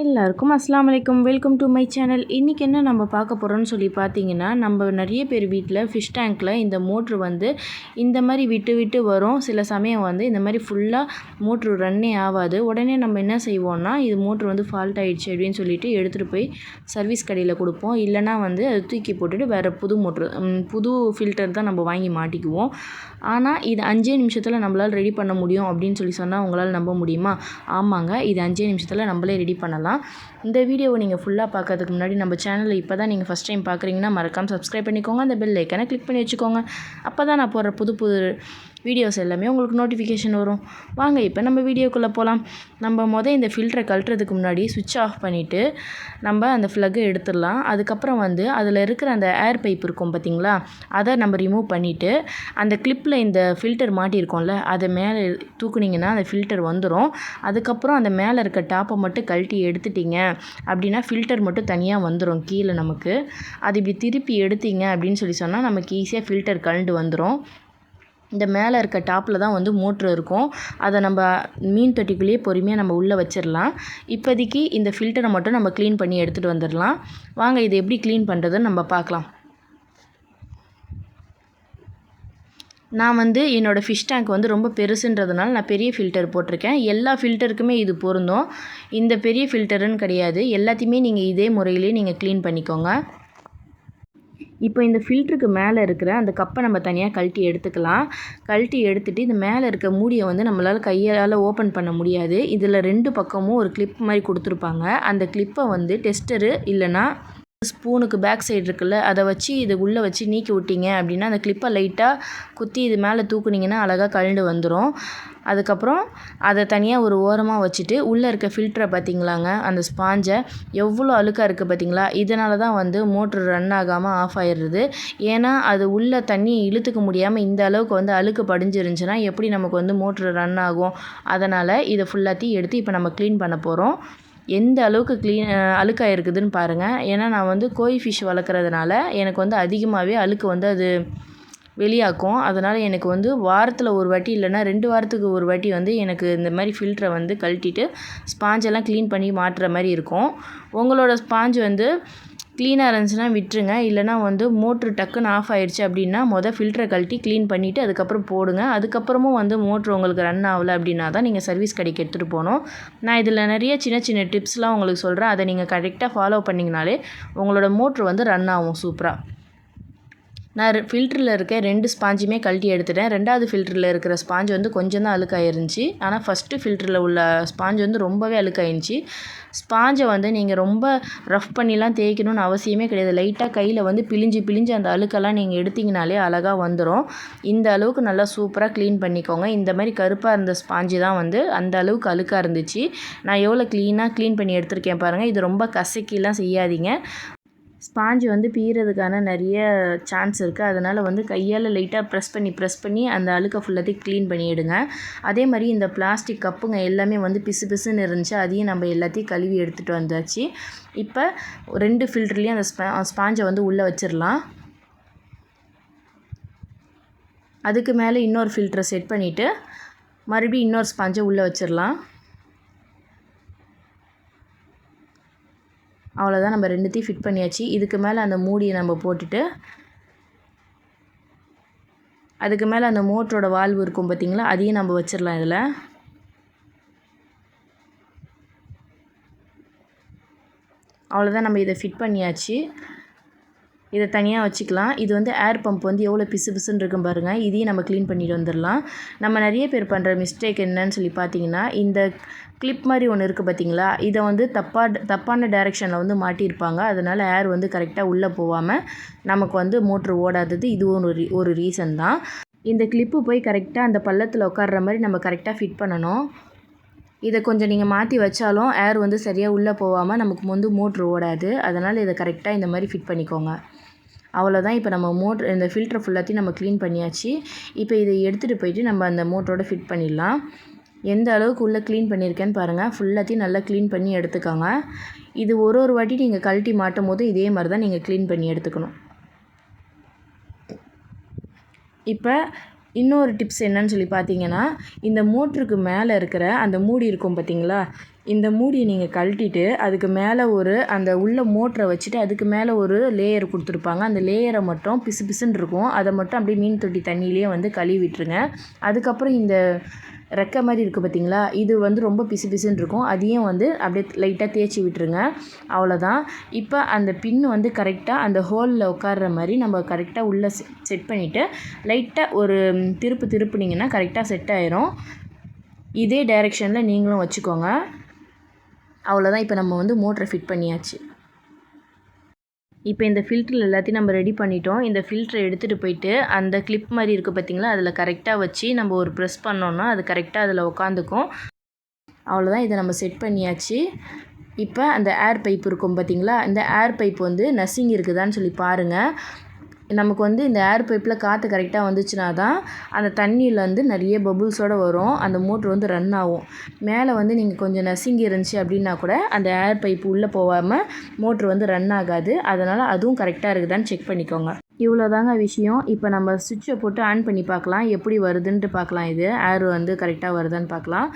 எல்லாருக்கும் அஸ்லாம் வலைக்கம் வெல்கம் டு மை சேனல் இன்றைக்கி என்ன நம்ம பார்க்க போகிறோம்னு சொல்லி பார்த்தீங்கன்னா நம்ம நிறைய பேர் வீட்டில் ஃபிஷ் டேங்க்கில் இந்த மோட்ரு வந்து இந்த மாதிரி விட்டு விட்டு வரும். சில சமயம் வந்து இந்த மாதிரி ஃபுல்லாக மோட்ரு ரன்னே ஆகாது. உடனே நம்ம என்ன செய்வோம்னா இது மோட்ரு வந்து ஃபால்ட் ஆகிடுச்சு அப்படின்னு சொல்லிட்டு எடுத்துகிட்டு போய் சர்வீஸ் கடையில் கொடுப்போம். இல்லைனா வந்து அதை தூக்கி போட்டுட்டு வேறு புது மோட்ரு புது ஃபில்டர் தான் நம்ம வாங்கி மாட்டிக்குவோம். ஆனால் இது அஞ்சே நிமிஷத்தில் நம்மளால் ரெடி பண்ண முடியும் அப்படின்னு சொல்லி சொன்னால் உங்களால் நம்ப முடியுமா? ஆமாங்க இது அஞ்சே நிமிஷத்தில் நம்மளே ரெடி பண்ணலாம். இந்த வீடியோவை நீங்கள் ஃபுல்லாக பார்க்கறதுக்கு முன்னாடி நம்ம சேனலில் இப்போ தான் நீங்கள் ஃபஸ்ட் டைம் பார்க்குறீங்கன்னா மறக்காமல் சப்ஸ்கிரைப் பண்ணிக்கோங்க. அந்த பெல் ஐக்கனை கிளிக் பண்ணி வச்சுக்கோங்க. அப்போ தான் நான் போடுற புது புது வீடியோஸ் எல்லாமே உங்களுக்கு நோட்டிஃபிகேஷன் வரும். வாங்க இப்போ நம்ம வீடியோக்குள்ளே போகலாம் நம்ம மொதல் இந்த ஃபில்டரை கழட்டுறதுக்கு முன்னாடி சுவிட்ச் ஆஃப் பண்ணிவிட்டு நம்ம அந்த ஃப்ளக்கை எடுத்துடலாம். அதுக்கப்புறம் வந்து அதில் இருக்கிற அந்த ஏர் பைப் இருக்கும் பார்த்திங்களா அதை நம்ம ரிமூவ் பண்ணிவிட்டு அந்த கிளிப்பில் இந்த ஃபில்டர் மாட்டியிருக்கோம்ல அதை மேலே தூக்குனிங்கன்னா அந்த ஃபில்டர் வந்துடும் அதுக்கப்புறம் அந்த மேலே இருக்க டாப்பை மட்டும் கழட்டி எடுத்துட்டிங்க அப்படின்னா ஃபில்டர் மட்டும் தனியாக வந்துடும் கீழே நமக்கு. அது இப்படி திருப்பி எடுத்தீங்க அப்படின்னு சொல்லி சொன்னால் நமக்கு ஈஸியாக ஃபில்டர் கழண்டு வந்துடும் இந்த மேலே இருக்க டாப்பில் தான் வந்து மோட்ரு இருக்கும். அதை நம்ம மீன் தொட்டிக்குள்ளேயே பொறுமையாக நம்ம உள்ளே வச்சிடலாம் இப்போதைக்கு இந்த ஃபில்டரை மட்டும் நம்ம க்ளீன் பண்ணி எடுத்துகிட்டு வந்துடலாம் வாங்க இதை எப்படி க்ளீன் பண்ணுறதுன்னு நம்ம பார்க்கலாம். நான் வந்து என்னோடய ஃபிஷ் டேங்க் வந்து ரொம்ப பெருசுன்றதுனால நான் பெரிய ஃபில்டர் போட்டிருக்கேன். எல்லா ஃபில்டருக்குமே இது பொருந்தும். இந்த பெரிய ஃபில்டருன்னு கிடையாது. எல்லாத்தையுமே நீங்கள் இதே முறையிலே நீங்கள் க்ளீன் பண்ணிக்கோங்க. இப்போ இந்த ஃபில்ட்ருக்கு மேலே இருக்கிற அந்த கப்பை நம்ம தனியாக கழட்டி எடுத்துக்கலாம். கழட்டி எடுத்துகிட்டு இந்த மேலே இருக்க மூடியை வந்து நம்மளால் கையால் ஓப்பன் பண்ண முடியாது. இதில் ரெண்டு பக்கமும் ஒரு கிளிப் மாதிரி கொடுத்துருப்பாங்க. அந்த கிளிப்பை வந்து டெஸ்டரு இல்லைனா ஸ்பூனுக்கு பேக் சைடு இருக்குல்ல அதை வச்சு இது உள்ளே வச்சு நீக்கி விட்டிங்க அப்படின்னா அந்த கிளிப்பை லைட்டாக குத்தி இது மேலே தூக்குனிங்கன்னா அழகாக கழண்டு வந்துடும் அதுக்கப்புறம் அதை தனியாக ஒரு ஓரமாக வச்சுட்டு உள்ளே இருக்க ஃபில்டரை பார்த்திங்களாங்க அந்த ஸ்பாஞ்சை எவ்வளோ அழுக்காக இருக்குது பார்த்திங்களா இதனால தான் வந்து மோட்ரு ரன் ஆகாமல் ஆஃப் ஆயிடுறது. ஏன்னா அது உள்ளே தண்ணி இழுத்துக்க முடியாமல் இந்த அளவுக்கு வந்து அழுக்கு படிஞ்சிருந்துச்சுன்னா எப்படி நமக்கு வந்து மோட்ரு ரன் ஆகும்? அதனால் இதை ஃபுல்லாத்தையும் எடுத்து இப்போ நம்ம க்ளீன் பண்ண போகிறோம் எந்த அளவுக்கு க்ளீன் அழுக்காக இருக்குதுன்னு பாருங்கள் ஏன்னா நான் வந்து கோழி ஃபிஷ் வளர்க்குறதுனால எனக்கு வந்து அதிகமாகவே அழுக்கு வந்து அது வெளியாக்கும். அதனால் எனக்கு வந்து வாரத்தில் ஒரு வாட்டி இல்லைன்னா ரெண்டு வாரத்துக்கு ஒரு வாட்டி வந்து எனக்கு இந்த மாதிரி ஃபில்டரை வந்து கழட்டிட்டு ஸ்பாஞ்செல்லாம் க்ளீன் பண்ணி மாட்டுற மாதிரி இருக்கும். உங்களோட ஸ்பாஞ்ச் வந்து க்ளீனாக இருந்துச்சுன்னா விட்டுருங்க. இல்லைனா வந்து மோட்ரு டக்குன்னு ஆஃப் ஆயிடுச்சு அப்படின்னா மொதல் ஃபில்டரை கழட்டி க்ளீன் பண்ணிவிட்டு அதுக்கப்புறம் போடுங்க. அதுக்கப்புறமும் வந்து மோட்ரு உங்களுக்கு ரன் ஆகலை அப்படின்னா தான் நீங்கள் சர்வீஸ் கடைக்கு எடுத்துகிட்டு போகணும். நான் இதில் நிறைய சின்ன சின்ன டிப்ஸ்லாம் உங்களுக்கு சொல்கிறேன் அதை நீங்கள் கரெக்டாக ஃபாலோ பண்ணிங்கனாலே உங்களோட மோட்ரு வந்து ரன் ஆகும் சூப்பராக நான் ஃபில்டரில் இருக்க ரெண்டு ஸ்பாஞ்சுமே கழட்டி எடுத்துட்டேன். ரெண்டாவது ஃபில்டரில் இருக்கிற ஸ்பாஞ்ச் வந்து கொஞ்சம் தான் அழுக்காயிருந்துச்சு. ஆனால் ஃபஸ்ட்டு ஃபில்டரில் உள்ள ஸ்பாஞ்ச் வந்து ரொம்பவே அழுக்காயிருந்துச்சு. ஸ்பாஞ்சை வந்து நீங்கள் ரொம்ப ரஃப் பண்ணிலாம் தேய்க்கணும்னு அவசியமே கிடையாது. லைட்டாக கையில் வந்து பிழிஞ்சு பிழிஞ்சு அந்த அழுக்கெல்லாம் நீங்கள் எடுத்திங்கனாலே அழகாக வந்துடும் இந்த அளவுக்கு நல்லா சூப்பராக க்ளீன் பண்ணிக்கோங்க. இந்த மாதிரி கருப்பாக இருந்த ஸ்பாஞ்சு தான் வந்து அந்த அளவுக்கு அழுக்காக இருந்துச்சு. நான் எவ்வளோ க்ளீனாக க்ளீன் பண்ணி எடுத்திருக்கேன் பாருங்கள் இது ரொம்ப கசக்கிலாம் செய்யாதீங்க. ஸ்பாஞ்சு வந்து பீறதுக்கான நிறைய சான்ஸ் இருக்குது அதனால் வந்து கையால் லைட்டாக ப்ரெஸ் பண்ணி ப்ரெஸ் பண்ணி அந்த அழுக்கை ஃபுல்லாத்தையும் க்ளீன் பண்ணிவிடுங்க அதே மாதிரி இந்த பிளாஸ்டிக் கப்புங்க எல்லாமே வந்து பிசு பிசுன்னு இருந்துச்சு. அதையும் நம்ம எல்லாத்தையும் கழுவி எடுத்துகிட்டு வந்தாச்சு. இப்போ ரெண்டு ஃபில்டர்லேயும் அந்த ஸ்பா ஸ்பாஞ்சை வந்து உள்ளே வச்சிடலாம். அதுக்கு மேலே இன்னொரு ஃபில்டரை செட் பண்ணிவிட்டு மறுபடியும் இன்னொரு ஸ்பாஞ்சை உள்ளே வச்சிடலாம். அவ்வளோதான் நம்ம ரெண்டுத்தையும் ஃபிட் பண்ணியாச்சு. இதுக்கு மேலே அந்த மூடியை நம்ம போட்டுட்டு அதுக்கு மேலே அந்த மோட்டரோட வால்வு இருக்கும் பார்த்திங்களா அதையும் நம்ம வச்சிடலாம் இதில். அவ்வளோதான் நம்ம இதை ஃபிட் பண்ணியாச்சு. இதை தனியாக வச்சுக்கலாம். இது வந்து ஏர் பம்ப் வந்து எவ்வளோ பிசு பிசுன்னு இருக்கும் பாருங்கள் இதையும் நம்ம க்ளீன் பண்ணிட்டு வந்துடலாம். நம்ம நிறைய பேர் பண்ணுற மிஸ்டேக் என்னன்னு சொல்லி பார்த்தீங்கன்னா இந்த கிளிப் மாதிரி ஒன்று இருக்குது பார்த்தீங்களா? இதை வந்து தப்பாக தப்பான டைரெக்ஷனில் வந்து மாட்டியிருப்பாங்க. அதனால் ஏர் வந்து கரெக்டாக உள்ளே போகாமல் நமக்கு வந்து மோட்ரு ஓடாதது இதுவும் ஒரு ஒரு ரீசன் தான். இந்த கிளிப்பு போய் கரெக்டாக அந்த பள்ளத்தில் உட்கார்ற மாதிரி நம்ம கரெக்டாக ஃபிட் பண்ணணும். இதை கொஞ்சம் நீங்கள் மாற்றி வச்சாலும் ஏர் வந்து சரியாக உள்ளே போகாமல் நமக்கு வந்து மோட்ரு ஓடாது. அதனால் இதை கரெக்டாக இந்த மாதிரி ஃபிட் பண்ணிக்கோங்க. அவ்வளோதான் இப்போ நம்ம மோட்ரு இந்த ஃபில்டர் ஃபுல்லாத்தையும் நம்ம க்ளீன் பண்ணியாச்சு. இப்போ இதை எடுத்துகிட்டு போயிட்டு நம்ம அந்த மோட்டரோட ஃபிட் பண்ணிடலாம். எந்த அளவுக்கு உள்ளே க்ளீன் பண்ணியிருக்கேன்னு பாருங்கள் ஃபுல்லாத்தையும் நல்லா க்ளீன் பண்ணி எடுத்துக்கோங்க. இது ஒரு ஒரு வாட்டி நீங்கள் கழட்டி மாட்டும் போது இதே மாதிரி தான் நீங்கள் க்ளீன் பண்ணி எடுத்துக்கணும். இப்போ இன்னொரு டிப்ஸ் என்னன்னு சொல்லி பார்த்தீங்கன்னா இந்த மோட்ருக்கு மேலே இருக்கிற அந்த மூடி இருக்கும் பார்த்தீங்களா? இந்த மூடியை நீங்கள் கழட்டிட்டு அதுக்கு மேலே ஒரு அந்த உள்ள மோட்டரை வச்சுட்டு அதுக்கு மேலே ஒரு லேயர் கொடுத்துருப்பாங்க. அந்த லேயரை மட்டும் பிசு பிசுன்னு இருக்கும். அதை மட்டும் அப்படியே மீன் தொட்டி தண்ணியிலேயே வந்து கழுவி விட்டுருங்க அதுக்கப்புறம் இந்த ரெக்கை மாதிரி இருக்குது பார்த்தீங்களா? இது வந்து ரொம்ப பிசு பிசுன்னு இருக்கும். அதையும் வந்து அப்படியே லைட்டாக தேய்ச்சி விட்டுருங்க. அவ்வளோதான் இப்போ அந்த பின் வந்து கரெக்டாக அந்த ஹோலில் உட்கார்ற மாதிரி நம்ம கரெக்டாக உள்ளே செட் பண்ணிவிட்டு லைட்டாக ஒரு திருப்பு திருப்புனீங்கன்னா கரெக்டாக செட் ஆயிரும். இதே டைரெக்ஷனில் நீங்களும் வச்சுக்கோங்க. அவ்வளோதான் இப்போ நம்ம வந்து மோட்டரை ஃபிட் பண்ணியாச்சு. இப்போ இந்த ஃபில்ட்ரு எல்லாத்தையும் நம்ம ரெடி பண்ணிட்டோம். இந்த ஃபில்ட்ரை எடுத்துகிட்டு போயிட்டு அந்த கிளிப் மாதிரி இருக்குது பார்த்தீங்களா அதில் கரெக்டாக வச்சு நம்ம ஒரு ப்ரெஸ் பண்ணோன்னா அது கரெக்டாக அதில் உட்காந்துக்கும் அவ்வளோதான் இதை நம்ம செட் பண்ணியாச்சு. இப்போ அந்த ஏர் பைப் இருக்கும் பார்த்திங்களா இந்த ஏர் பைப் வந்து நசிங் இருக்குதான்னு சொல்லி பாருங்கள் நமக்கு வந்து இந்த ஏர் பைப்பில் காற்று கரெக்டாக வந்துச்சுன்னா தான் அந்த தண்ணியில் வந்து நிறைய பபுள்ஸோடு வரும். அந்த மோட்ரு வந்து ரன் ஆகும். மேலே வந்து நீங்கள் கொஞ்சம் நசுங்கி இருந்துச்சு அப்படின்னா கூட அந்த ஏர் பைப் உள்ளே போகாமல் மோட்ரு வந்து ரன் ஆகாது. அதனால் அதுவும் கரெக்டாக இருக்குதான்னு செக் பண்ணிக்கோங்க. இவ்வளோதாங்க விஷயம். இப்போ நம்ம சுவிட்சை போட்டு ஆன் பண்ணி பார்க்கலாம். எப்படி வருதுன்ட்டு பார்க்கலாம். இது ஏர் வந்து கரெக்டாக வருதான்னு பார்க்கலாம்.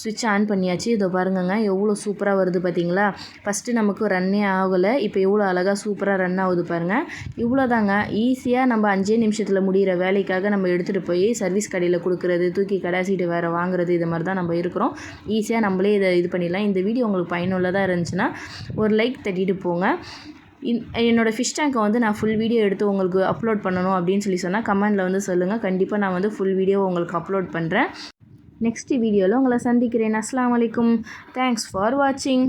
சுவிட்ச் ஆன் பண்ணியாச்சு. இதோ பாருங்கங்க எவ்வளோ சூப்பராக வருது பார்த்தீங்களா ஃபஸ்ட்டு நமக்கு ரன்னே ஆகலை. இப்போ எவ்வளோ அழகாக சூப்பராக ரன் ஆகுது பாருங்கள் இவ்வளோ தாங்க ஈஸியாக நம்ம அஞ்சே நிமிஷத்தில் முடிகிற வேலைக்காக நம்ம எடுத்துகிட்டு போய் சர்வீஸ் கடையில் கொடுக்குறது தூக்கி கடாசிட்டு வேறு வாங்குறது இது மாதிரி தான் நம்ம இருக்கிறோம். ஈஸியாக நம்மளே இதை இது பண்ணிடலாம். இந்த வீடியோ உங்களுக்கு பயனுள்ளதாக இருந்துச்சுன்னா ஒரு லைக் தட்டிட்டு போங்க. இன் என்னோடய ஃபிஷ் டேங்கை வந்து நான் ஃபுல் வீடியோ எடுத்து உங்களுக்கு அப்லோட் பண்ணணும் அப்படின்னு சொல்லி சொன்னால் கமெண்டில் வந்து சொல்லுங்கள் கண்டிப்பாக நான் வந்து ஃபுல் வீடியோ உங்களுக்கு அப்லோட் பண்ணுறேன் நெக்ஸ்ட் வீடியோவில் உங்களை சந்திக்கிறேன். அஸ்லாம் வலைக்கும் தேங்க்ஸ் ஃபார் வாட்சிங்